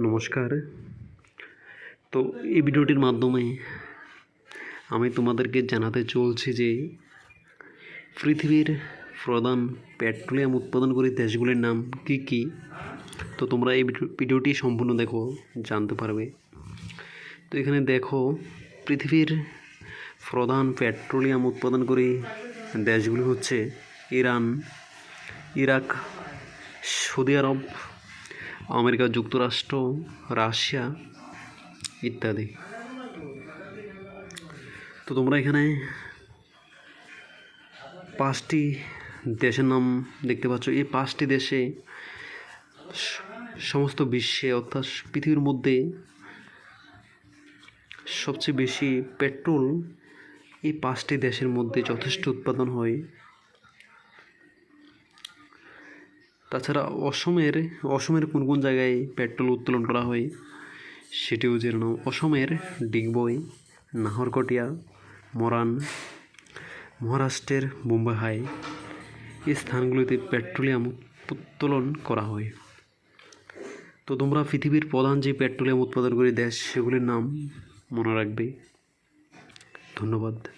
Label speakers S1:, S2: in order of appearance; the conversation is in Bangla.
S1: নমস্কার। তো এই ভিডিওটির মাধ্যমে আমি তোমাদেরকে জানাতে চলছি যে পৃথিবীর প্রধান পেট্রোলিয়াম উৎপাদনকারী দেশগুলির নাম কি কি? তো তোমরা এই ভিডিও- ভিডিওটি সম্পূর্ণ দেখো, জানতে পারবে। তো এখানে দেখো, পৃথিবীর প্রধান পেট্রোলিয়াম উৎপাদনকারী দেশগুলি হচ্ছে Iran, Iraq, Saudi Arabia America, যুক্তরাষ্ট্র, রাশিয়া ইত্যাদি। তো তোমরা এখানে পাঁচটি দেশের নাম দেখতে পাচ্ছ। এই পাঁচটি দেশে সমস্ত বিশ্বে, অর্থাৎ পৃথিবীর মধ্যে সবচেয়ে বেশি পেট্রোল এই পাঁচটি দেশের মধ্যে যথেষ্ট উৎপাদন হয়। তাছাড়া অসমের অসমের কোন কোন জায়গায় পেট্রোল উত্তোলন করা হয়, সেটিও জেনে নাও। অসমের ডিগবই, নাহরকটিয়া মরান মহারাষ্ট্রের মুম্বাই এই স্থানগুলিতে পেট্রোলিয়াম উত্তোলন করা হয়। তো তোমরা পৃথিবীর প্রধান যে পেট্রোলিয়াম উৎপাদনকারী দেশ, সেগুলির নাম মনে রাখবে। ধন্যবাদ।